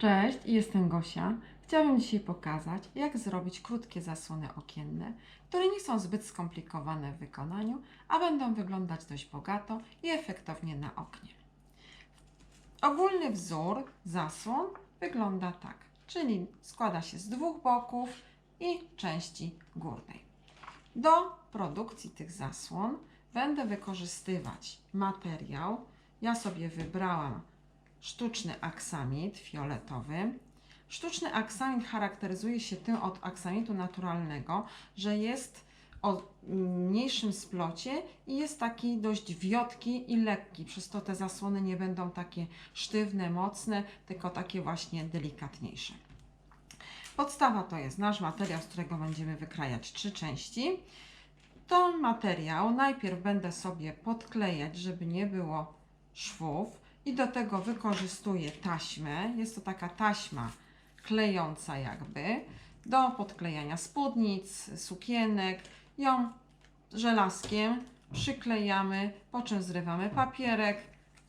Cześć, jestem Gosia. Chciałabym dzisiaj pokazać, jak zrobić krótkie zasłony okienne, które nie są zbyt skomplikowane w wykonaniu, a będą wyglądać dość bogato i efektownie na oknie. Ogólny wzór zasłon wygląda tak, czyli składa się z dwóch boków i części górnej. Do produkcji tych zasłon będę wykorzystywać materiał. Ja sobie wybrałam sztuczny aksamit fioletowy. Sztuczny aksamit charakteryzuje się tym od aksamitu naturalnego, że jest o mniejszym splocie i jest taki dość wiotki i lekki. Przez to te zasłony nie będą takie sztywne, mocne, tylko takie właśnie delikatniejsze. Podstawa to jest nasz materiał, z którego będziemy wykrajać trzy części. Ten materiał najpierw będę sobie podklejać, żeby nie było szwów i do tego wykorzystuję taśmę. Jest to taka taśma klejąca jakby do podklejania spódnic, sukienek. Ją żelazkiem przyklejamy, po czym zrywamy papierek,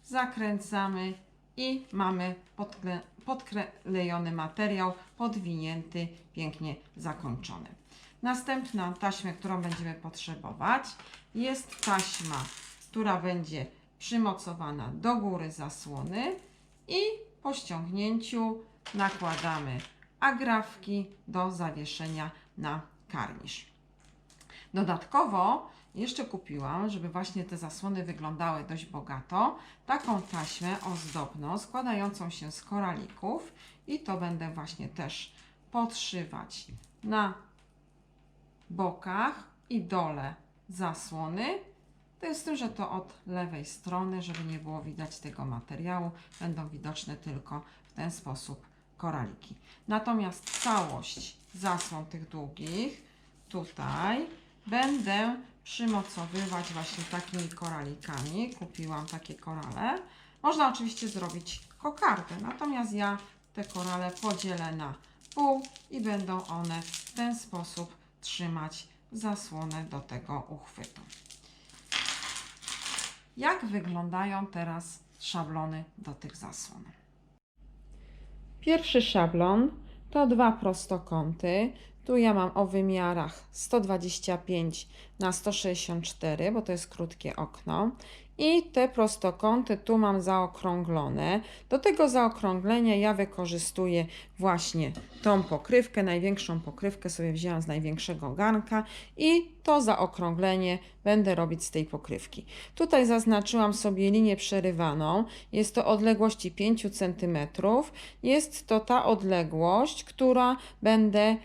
zakręcamy i mamy podkle, podklejony materiał, podwinięty, pięknie zakończony. Następna taśma, którą będziemy potrzebować, jest taśma, która będzie przymocowana do góry zasłony i po ściągnięciu nakładamy agrafki do zawieszenia na karnisz. Dodatkowo jeszcze kupiłam, żeby właśnie te zasłony wyglądały dość bogato, taką taśmę ozdobną składającą się z koralików i to będę właśnie też podszywać na bokach i dole zasłony. To jest z tym, że to od lewej strony, żeby nie było widać tego materiału, będą widoczne tylko w ten sposób koraliki. Natomiast całość zasłon tych długich tutaj będę przymocowywać właśnie takimi koralikami. Kupiłam takie korale. Można oczywiście zrobić kokardę, natomiast ja te korale podzielę na pół i będą one w ten sposób trzymać zasłonę do tego uchwytu. Jak wyglądają teraz szablony do tych zasłon? Pierwszy szablon to dwa prostokąty. Tu ja mam o wymiarach 125 na 164, bo to jest krótkie okno. I te prostokąty tu mam zaokrąglone. Do tego zaokrąglenia ja wykorzystuję właśnie tą pokrywkę, największą pokrywkę sobie wzięłam z największego garnka i to zaokrąglenie będę robić z tej pokrywki. Tutaj zaznaczyłam sobie linię przerywaną. Jest to odległości 5 cm. Jest to ta odległość, która będę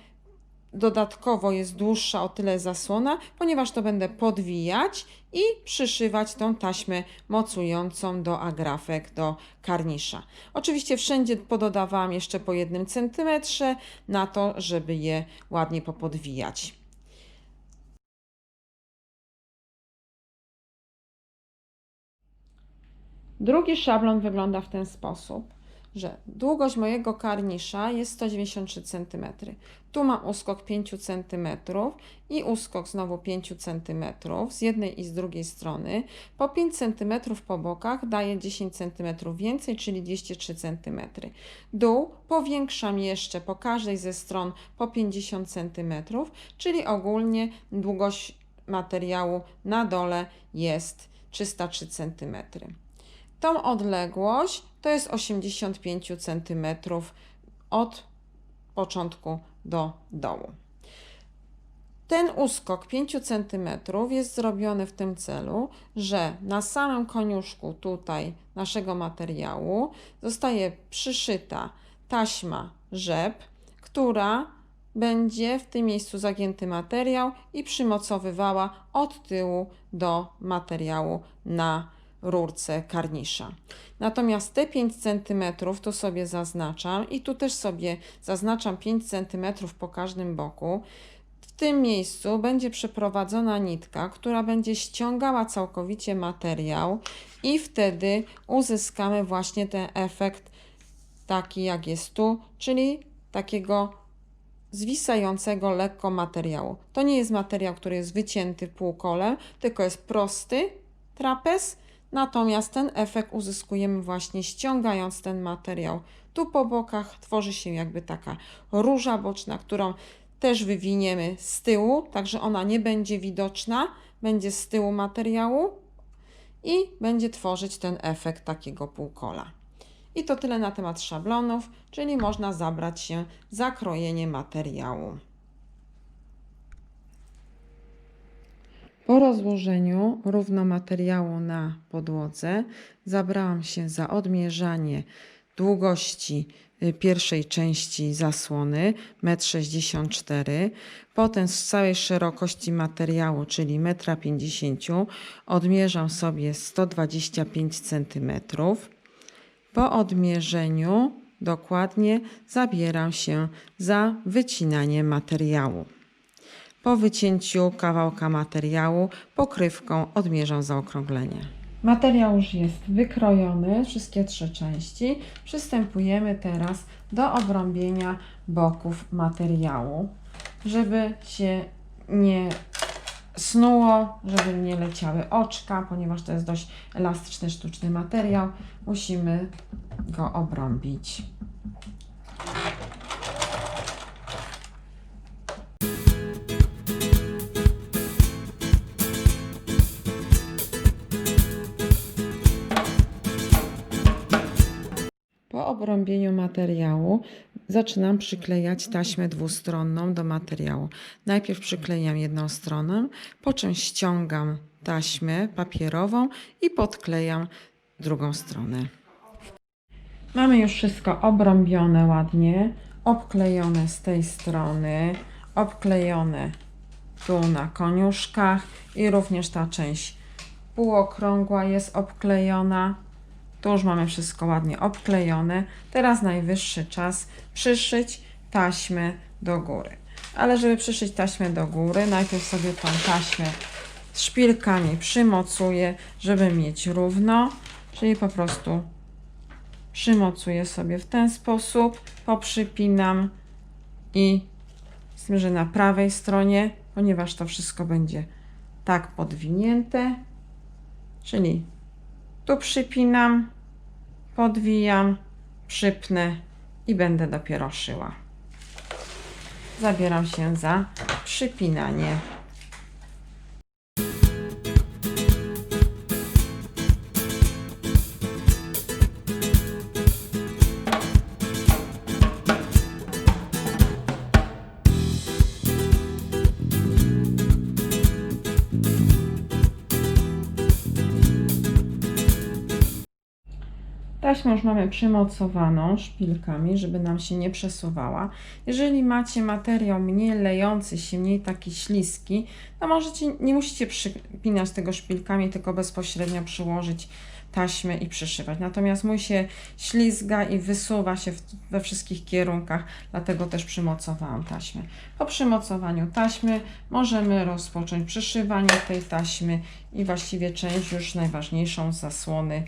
dodatkowo jest dłuższa o tyle zasłona, ponieważ to będę podwijać i przyszywać tą taśmę mocującą do agrafek, do karnisza. Oczywiście wszędzie pododawałam jeszcze po jednym centymetrze na to, żeby je ładnie popodwijać. Drugi szablon wygląda w ten sposób, że długość mojego karnisza jest 193 cm. Tu mam uskok 5 cm i uskok znowu 5 cm z jednej i z drugiej strony. Po 5 cm po bokach daje 10 cm więcej, czyli 203 cm. Dół powiększam jeszcze po każdej ze stron po 50 cm, czyli ogólnie długość materiału na dole jest 303 cm. Tą odległość to jest 85 cm od początku do dołu. Ten uskok 5 cm jest zrobiony w tym celu, że na samym koniuszku tutaj naszego materiału zostaje przyszyta taśma rzep, która będzie w tym miejscu zagięty materiał i przymocowywała od tyłu do materiału na rurce karnisza. Natomiast te 5 cm tu sobie zaznaczam i tu też sobie zaznaczam 5 cm po każdym boku. W tym miejscu będzie przeprowadzona nitka, która będzie ściągała całkowicie materiał i wtedy uzyskamy właśnie ten efekt taki jak jest tu, czyli takiego zwisającego lekko materiału. To nie jest materiał, który jest wycięty półkolem, tylko jest prosty trapez, Natomiast ten efekt uzyskujemy właśnie ściągając ten materiał Tu po bokach tworzy się jakby taka róża boczna, którą też wywiniemy z tyłu, także ona nie będzie widoczna, będzie z tyłu materiału i będzie tworzyć ten efekt takiego półkola. I to tyle na temat szablonów, czyli można zabrać się za krojenie materiału. Po rozłożeniu równo materiału na podłodze zabrałam się za odmierzanie długości y, pierwszej części zasłony 1,64 m, potem z całej szerokości materiału, czyli 1,50 m, odmierzam sobie 125 cm. Po odmierzeniu dokładnie zabieram się za wycinanie materiału. Po wycięciu kawałka materiału pokrywką odmierzam zaokrąglenie. Materiał już jest wykrojony, wszystkie trzy części. Przystępujemy teraz do obrąbienia boków materiału, żeby się nie snuło, żeby nie leciały oczka, ponieważ to jest dość elastyczny, sztuczny materiał. Musimy go obrąbić. Po obrąbieniu materiału zaczynam przyklejać taśmę dwustronną do materiału. Najpierw przyklejam jedną stronę, po czym ściągam taśmę papierową i podklejam drugą stronę. Mamy już wszystko obrąbione ładnie, obklejone z tej strony, obklejone tu na koniuszkach i również ta część półokrągła jest obklejona. Tu już mamy wszystko ładnie obklejone. Teraz najwyższy czas przyszyć taśmę do góry. Ale żeby przyszyć taśmę do góry, najpierw sobie tą taśmę szpilkami przymocuję, żeby mieć równo. Czyli po prostu przymocuję sobie w ten sposób, poprzypinam i z tym, że na prawej stronie, ponieważ to wszystko będzie tak podwinięte, czyli tu przypinam, podwijam, przypnę i będę dopiero szyła. Zabieram się za przypinanie. Taśmę już mamy przymocowaną szpilkami, żeby nam się nie przesuwała. Jeżeli macie materiał mniej lejący się, mniej taki śliski, to możecie, nie musicie przypinać tego szpilkami, tylko bezpośrednio przyłożyć taśmę i przyszywać. Natomiast mój się ślizga i wysuwa się w, we wszystkich kierunkach, dlatego też przymocowałam taśmę. Po przymocowaniu taśmy możemy rozpocząć przyszywanie tej taśmy i właściwie część już najważniejszą zasłony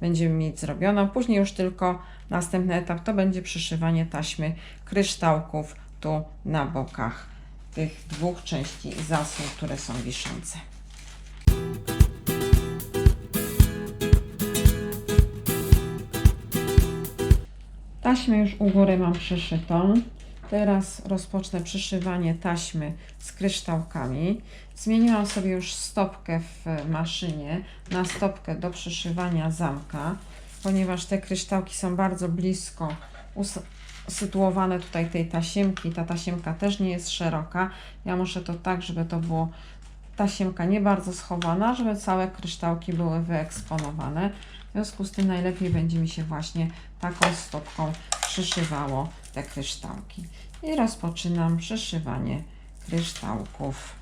będziemy mieć zrobioną. Później już tylko następny etap to będzie przyszywanie taśmy kryształków tu na bokach tych dwóch części zasłon, które są wiszące. Taśmę już u góry mam przyszytą. Teraz rozpocznę przyszywanie taśmy z kryształkami. Zmieniłam sobie już stopkę w maszynie na stopkę do przyszywania zamka, ponieważ te kryształki są bardzo blisko usytuowane tutaj tej tasiemki. Ta tasiemka też nie jest szeroka. Ja muszę to tak, żeby to było tasiemka nie bardzo schowana, żeby całe kryształki były wyeksponowane. W związku z tym najlepiej będzie mi się właśnie taką stopką przyszywało te kryształki. I rozpoczynam przyszywanie kryształków.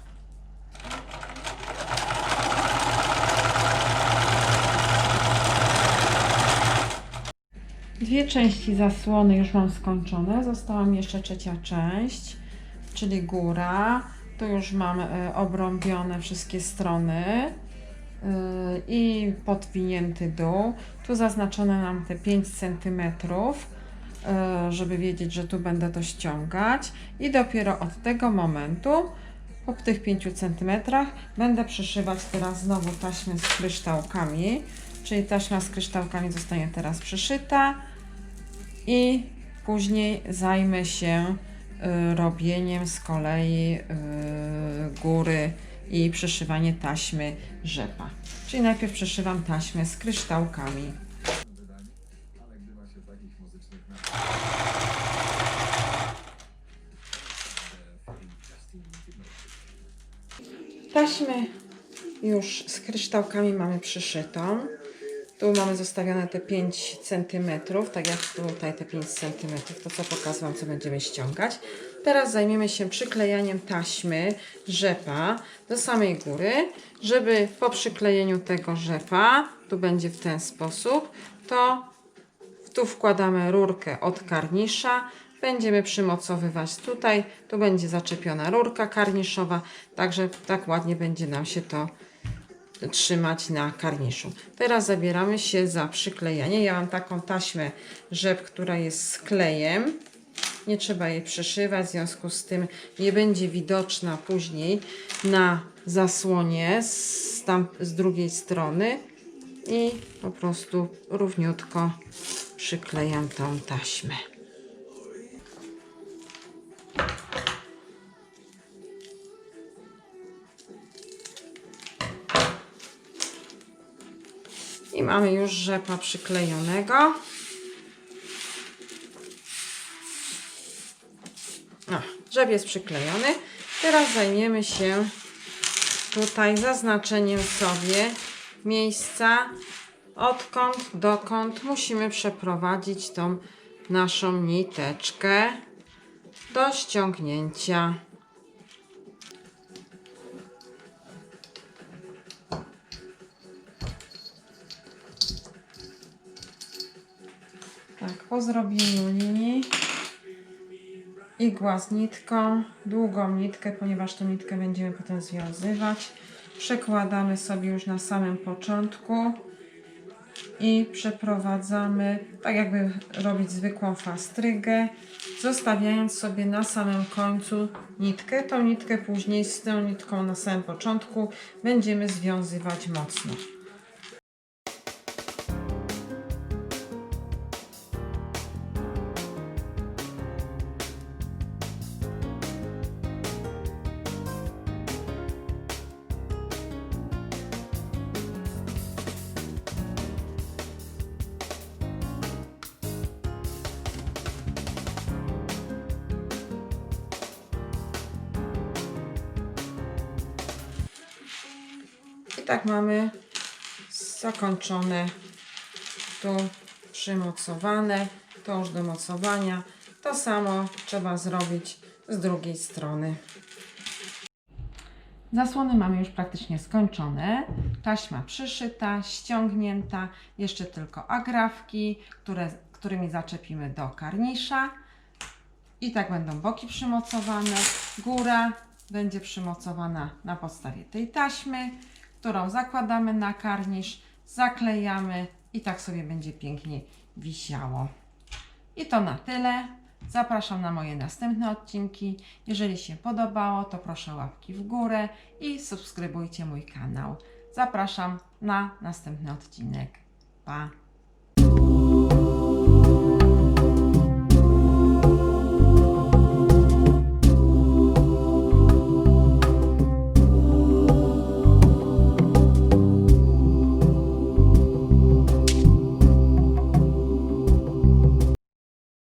Dwie części zasłony już mam skończone. Została mi jeszcze trzecia część, czyli góra. Tu już mam y, obrąbione wszystkie strony y, i podwinięty dół. Tu zaznaczone nam te 5 cm, żeby wiedzieć, że tu będę to ściągać. I dopiero od tego momentu, po tych 5 cm, będę przyszywać teraz znowu taśmę z kryształkami. Czyli taśma z kryształkami zostanie teraz przyszyta I później zajmę się y, robieniem z kolei y, góry i przeszywanie taśmy rzepa. Czyli najpierw przeszywam taśmę z kryształkami. Już z kryształkami mamy przyszytą. Tu mamy zostawione te 5 cm, tak jak tutaj te 5 cm, to co pokazałam, co będziemy ściągać. Teraz zajmiemy się przyklejaniem taśmy rzepa do samej góry, żeby po przyklejeniu tego rzepa, tu będzie w ten sposób, to tu wkładamy rurkę od karnisza. Będziemy przymocowywać tutaj. Tu będzie zaczepiona rurka karniszowa, także tak ładnie będzie nam się to trzymać na karniszu. Teraz zabieramy się za przyklejanie. Ja mam taką taśmę rzep, która jest z klejem. Nie trzeba jej przeszywać, w związku z tym nie będzie widoczna później na zasłonie z, tam, z drugiej strony i po prostu równiutko przyklejam tą taśmę. I mamy już rzepa przyklejonego. O, rzep jest przyklejony. Teraz zajmiemy się tutaj zaznaczeniem sobie miejsca, odkąd dokąd musimy przeprowadzić tą naszą niteczkę do ściągnięcia. Po zrobieniu linii igła z nitką, długą nitkę, ponieważ tą nitkę będziemy potem związywać. Przekładamy sobie już na samym początku i przeprowadzamy, tak jakby robić zwykłą fastrygę, zostawiając sobie na samym końcu nitkę. Tą nitkę później z tą nitką na samym początku będziemy związywać mocno. Tak mamy zakończone, tu przymocowane, to już do mocowania. To samo trzeba zrobić z drugiej strony. Zasłony mamy już praktycznie skończone. Taśma przyszyta, ściągnięta. Jeszcze tylko agrafki, które, którymi zaczepimy do karnisza. I tak będą boki przymocowane. Góra będzie przymocowana na podstawie tej taśmy, którą zakładamy na karnisz, zaklejamy i tak sobie będzie pięknie wisiało. I to na tyle. Zapraszam na moje następne odcinki. Jeżeli się podobało, to proszę łapki w górę i subskrybujcie mój kanał. Zapraszam na następny odcinek. Pa!